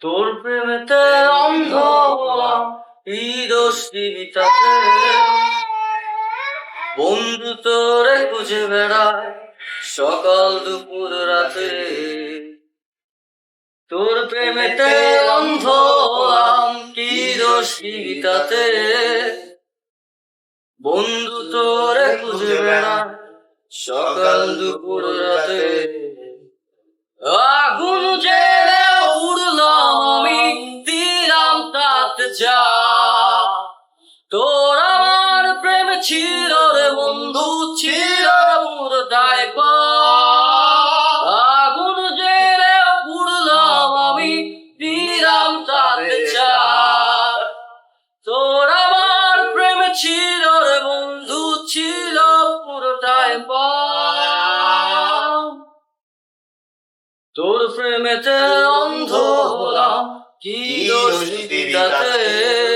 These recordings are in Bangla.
তোর প্রেমেতে অন্ধ দোষিতাতে বন্ধু তোরে খুঁজে বেড়ায় সকাল দুপুর রাতে। তোর প্রেমেতে অন্ধ কি দোষিতাতে বন্ধু তোরে খুঁজে বেড়ায় সকাল দুপুর রাতে। আগুন জেলে তোর আমার প্রেম ছিল রে বন্ধু, ছিল পুরোটাই পা আগুন জেলে উড়লাম আমি দিলাম তাতে তোর আমার প্রেম ছিল রে বন্ধু, ছিল পুরোটাই তোর প্রেমেতে অন্ধ হলাম, কি দোষিতাতে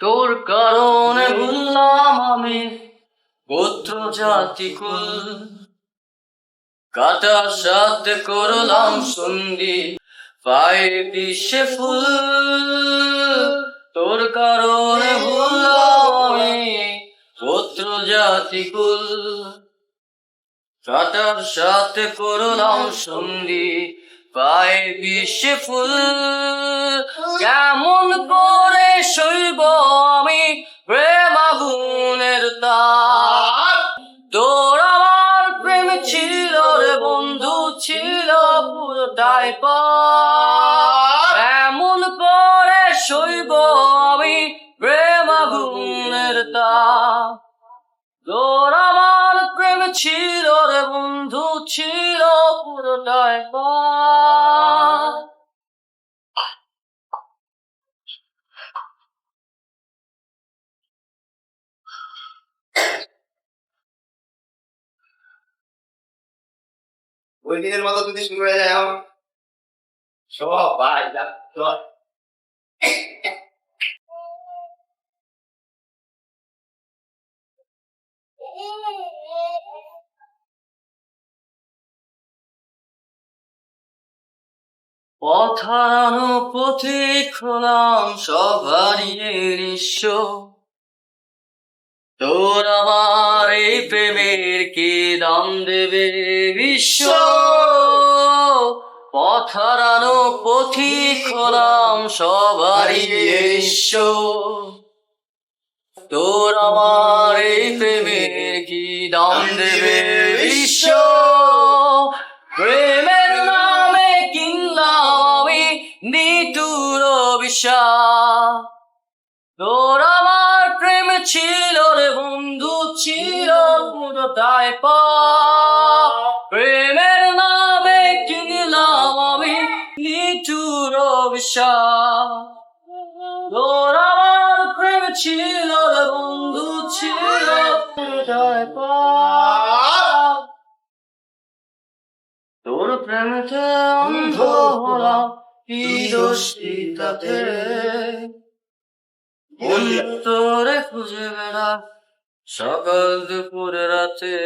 তোর কারণে ভুললাম আমি, গোত্র জাতি কুল। কাটার সাথে করলাম সন্ধি, পায়ে বিশ্বে ফুল। তোর কারণে ভুললাম আমি, গোত্র জাতি কুল। কাটার সাথে করলাম সন্ধি পায়ে বিশ্বে ফুল। কেমন করে সইব আমি প্রেম আগুনের তার? তোর আমার প্রেম ছিল রে বন্ধু, ছিল পুরোটাই পার। এমন করে সইব আমি প্রেম আগুনের তার ছিল রে বন্ধু ছিল পুরোটাই ওই দিনের মতো যদি শুরু হয়ে যায় আমার চল। পথ খোলাম সব হারিয়ে নিঃস্ব তোর আমার এই প্রেমের কি দাম দেবে বিশ্ব পথ হারানো পথি খোলাম সব হারিয়ে নিঃস্ব তোর আমার এই প্রেমের কি দাম দেবে বিশ্বাস তোর আমার প্রেম ছিল রে বন্ধু ছিল পা। প্রেমের নামে কিনলাম আমি নিতুর বিশ্বাস তোর আমার প্রেম ছিল রে বন্ধু ছিল পা। তোর প্রেমেতে অন্ধ হলাম। কি দোষী তাতে তোরে খুঁজে বেড়া সকাল দুপুর রাতে